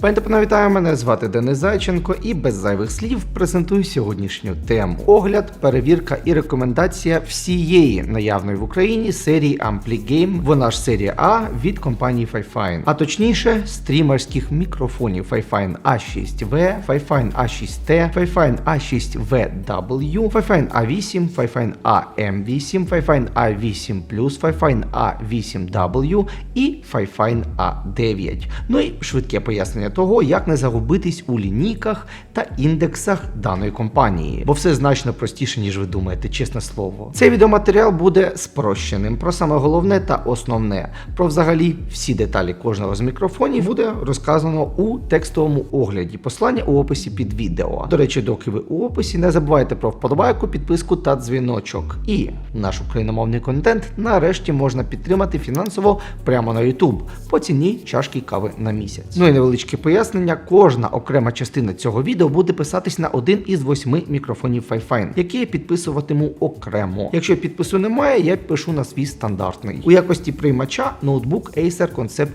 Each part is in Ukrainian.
Пані та мене звати Денис Зайченко і без зайвих слів презентую сьогоднішню тему. Огляд, перевірка і рекомендація всієї наявної в Україні серії Ampli Game. Вона ж серія А від компанії Fifine. А точніше, стрімерських мікрофонів Fifine A6V, Fifine A6T, Fifine A6VW, Fifine A8, Fifine AM8, Fifine A8 Fifine A8W і Fifine A9. Ну і швидке пояснення того, як не загубитись у лінійках та індексах даної компанії, бо все значно простіше, ніж ви думаєте, чесне слово. Цей відеоматеріал буде спрощеним про саме головне та основне. Про взагалі всі деталі кожного з мікрофонів буде розказано у текстовому огляді. Послання у описі під відео. До речі, доки ви у описі, не забувайте про вподобайку, підписку та дзвіночок. І наш україномовний контент нарешті можна підтримати фінансово прямо на YouTube по ціні чашки кави на місяць. Ну і невеличке пояснення: кожна окрема частина цього відео буде писатись на один із восьми мікрофонів Fifine, які я підписуватиму окремо. Якщо підпису немає, я пишу на свій стандартний. У якості приймача ноутбук Acer Concept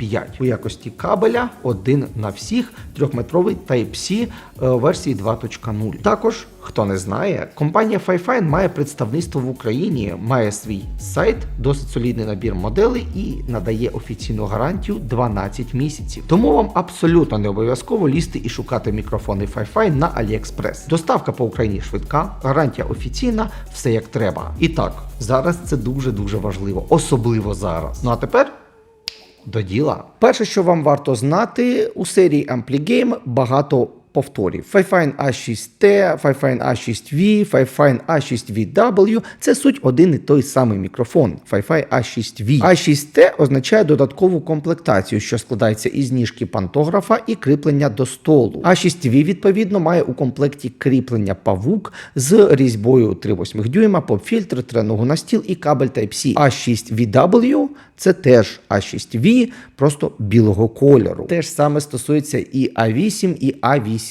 D5. У якості кабеля один на всіх трьохметровий Type-C е, версії 2.0. Також, хто не знає, компанія Fifine має представництво в Україні, має свій сайт, досить солідний набір моделей і надає офіційну гарантію 12 місяців. Тому вам абсолютно не обов'язково лізти і шукати мікрофони Fifine на AliExpress. Доставка по Україні швидка, гарантія офіційна, все як треба. І так, зараз це дуже дуже важливо, особливо зараз. Ну а тепер. До діла. Перше, що вам варто знати, у серії Ampli Game багато повторів. Fifine A6T, Fifine A6V, Fifine A6VW – це суть один і той самий мікрофон Fifine A6V. A6T означає додаткову комплектацію, що складається із ніжки пантографа і кріплення до столу. A6V, відповідно, має у комплекті кріплення павук з різьбою 3,8 дюйма, поп-фільтр, треногу на стіл і кабель Type-C. A6VW це теж А6V, просто білого кольору. Те ж саме стосується і А8, і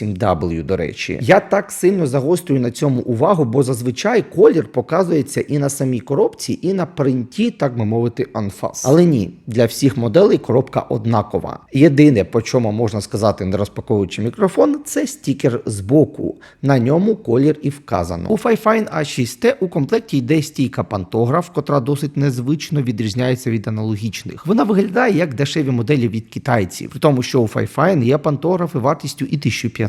А8W, до речі. Я так сильно загострюю на цьому увагу, бо зазвичай колір показується і на самій коробці, і на принті, так би мовити, анфас. Але ні, для всіх моделей коробка однакова. Єдине, по чому можна сказати, не розпаковуючи мікрофон, це стікер збоку. На ньому колір і вказано. У Fifine A6T у комплекті йде стійка пантограф, котра досить незвично відрізняється від аналогічних. Вона виглядає як дешеві моделі від китайців, при тому, що у Fifine є пантографи вартістю і 1500,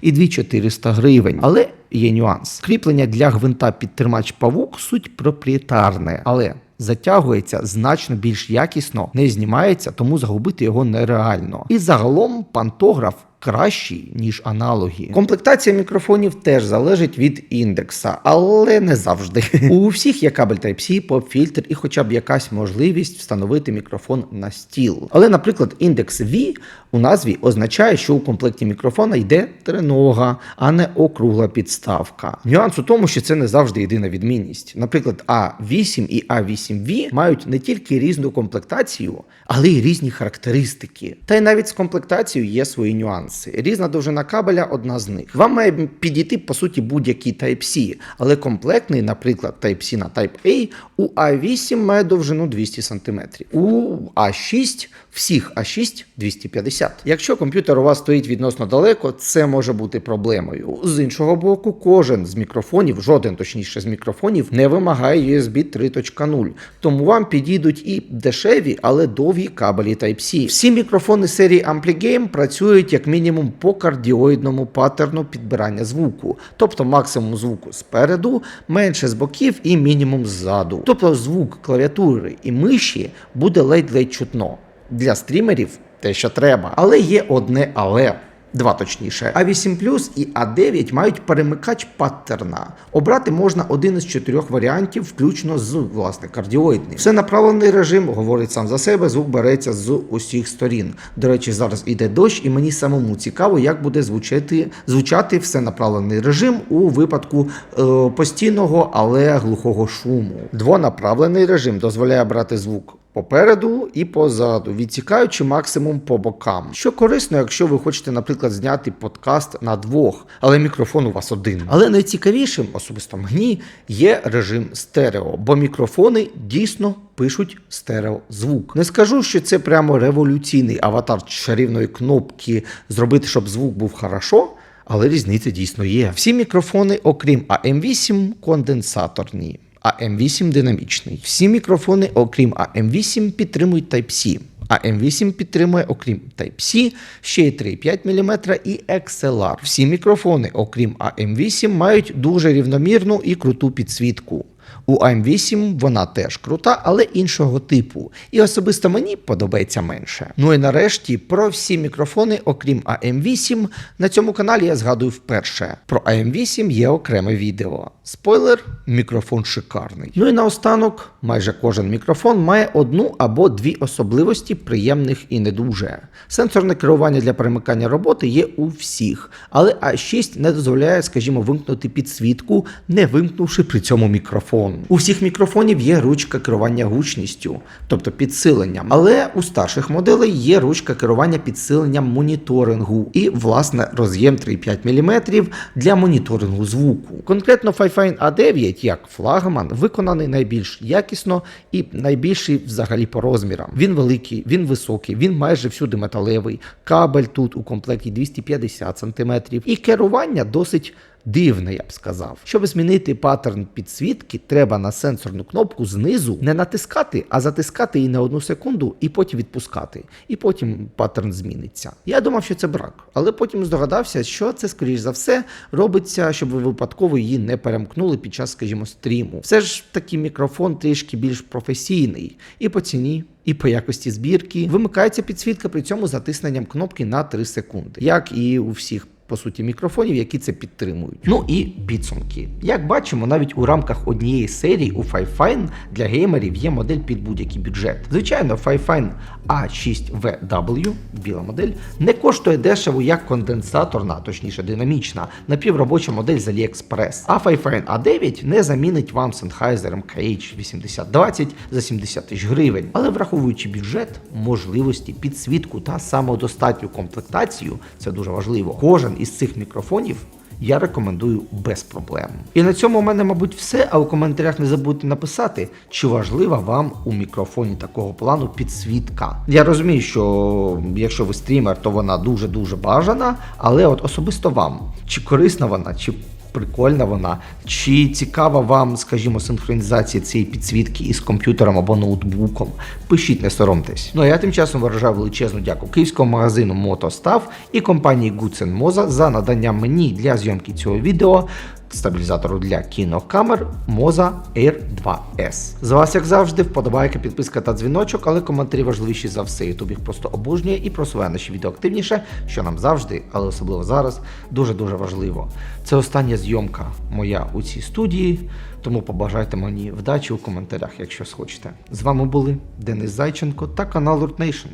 і 2400 гривень. Але є нюанс. Кріплення для гвинта під тримач павук суть проприєтарне, але. Затягується значно більш якісно, не знімається, тому загубити його нереально. І загалом пантограф кращий, ніж аналоги. Комплектація мікрофонів теж залежить від індекса, але не завжди. У всіх є кабель Type-C, поп-фільтр і хоча б якась можливість встановити мікрофон на стіл. Але, наприклад, індекс V у назві означає, що у комплекті мікрофона йде тренога, а не округла підставка. Нюанс у тому, що це не завжди єдина відмінність. Наприклад, А8 і А8V мають не тільки різну комплектацію, але й різні характеристики. Та й навіть з комплектацією є свої нюанси. Різна довжина кабеля одна з них. Вам має підійти по суті будь-який Type-C, але комплектний, наприклад, Type-C на Type-A у А8 має довжину 200 см. У А6 всіх А6 250. Якщо комп'ютер у вас стоїть відносно далеко, це може бути проблемою. З іншого боку, кожен з мікрофонів, жоден точніше з мікрофонів, не вимагає USB 3.0, тому вам підійдуть і дешеві, але довгі кабелі Type-C. Всі мікрофони серії AmpliGame працюють як мінімум по кардіоїдному паттерну підбирання звуку, тобто максимум звуку спереду, менше з боків і мінімум ззаду. Тобто звук клавіатури і миші буде ледь-ледь чутно. Для стрімерів те, що треба. Але є одне але. Два точніше, А8 Plus і А9 мають перемикач паттерна. Обрати можна один із чотирьох варіантів, включно з власне кардіоїдним. Все направлений режим говорить сам за себе. Звук береться з усіх сторін. До речі, зараз іде дощ, і мені самому цікаво, як буде звучати звучати все направлений режим у випадку е, постійного, але глухого шуму. Двонаправлений режим дозволяє брати звук Попереду і позаду, відтікаючи максимум по бокам. Що корисно, якщо ви хочете, наприклад, зняти подкаст на двох, але мікрофон у вас один. Але найцікавішим, особисто мені, є режим стерео, бо мікрофони дійсно пишуть стереозвук. Не скажу, що це прямо революційний аватар чарівної кнопки зробити, щоб звук був хорошо. Але різниця дійсно є. Всі мікрофони, окрім AM8, конденсаторні. AM8 динамічний. Всі мікрофони, окрім AM8, підтримують Type-C. AM8 підтримує, окрім Type-C, ще й 3,5 мм і XLR. Всі мікрофони, окрім AM8, мають дуже рівномірну і круту підсвітку. У AM8 вона теж крута, але іншого типу. І особисто мені подобається менше. Ну і нарешті про всі мікрофони, окрім AM8, на цьому каналі я згадую вперше. Про AM8 є окреме відео. Спойлер, мікрофон шикарний. Ну і наостанок, майже кожен мікрофон має одну або дві особливості приємних і не дуже. Сенсорне керування для перемикання роботи є у всіх, але А6 не дозволяє, скажімо, вимкнути підсвітку, не вимкнувши при цьому мікрофон. У всіх мікрофонів є ручка керування гучністю, тобто підсиленням. Але у старших моделей є ручка керування підсиленням моніторингу і, власне, роз'єм 3,5 мм для моніторингу звуку. Конкретно Fifine A9, як флагман, виконаний найбільш якісно і найбільший взагалі по розмірам. Він великий, він високий, він майже всюди металевий. Кабель тут у комплекті 250 см. І керування досить дивне, я б сказав. Щоб змінити паттерн підсвітки, треба на сенсорну кнопку знизу не натискати, а затискати її на одну секунду і потім відпускати. І потім паттерн зміниться. Я думав, що це брак, але потім здогадався, що це, скоріш за все, робиться, щоб ви випадково її не перемкнули під час, скажімо, стріму. Все ж таки мікрофон трішки більш професійний і по ціні. І по якості збірки вимикається підсвітка при цьому затисненням кнопки на 3 секунди, як і у всіх по суті мікрофонів, які це підтримують. Ну і підсумки. Як бачимо, навіть у рамках однієї серії у Fifine для геймерів є модель під будь-який бюджет. Звичайно, Fifine A6VW, біла модель, не коштує дешево як конденсаторна, точніше динамічна, напівробоча модель з AliExpress. А Fifine A9 не замінить вам Sennheiser MKH8020 за 70 тисяч гривень. Але враховуючи бюджет, можливості, підсвітку та самодостатню комплектацію, це дуже важливо. Кожен із цих мікрофонів я рекомендую без проблем. І на цьому у мене, мабуть, все. А у коментарях не забудьте написати, чи важлива вам у мікрофоні такого плану підсвітка. Я розумію, що якщо ви стрімер, то вона дуже дуже бажана, але от особисто вам, чи корисна вона, чи прикольна вона, чи цікава вам, скажімо, синхронізація цієї підсвітки із комп'ютером або ноутбуком. Пишіть, не соромтесь. Ну а я тим часом виражаю величезну дяку київському магазину Мотостав і компанії Гуцен Моза за надання мені для зйомки цього відео. Стабілізатору для кінокамер Moza Air 2S. З вас, як завжди, вподобайка, підписка та дзвіночок, але коментарі важливіші за все. Ютуб їх просто обожнює і просуває наші відео активніше, що нам завжди, але особливо зараз, дуже-дуже важливо. Це остання зйомка моя у цій студії, тому побажайте мені вдачі у коментарях, якщо схочете. З вами були Денис Зайченко та канал Nation.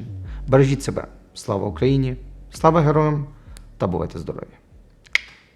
Бережіть себе. Слава Україні! Слава героям та бувайте здорові!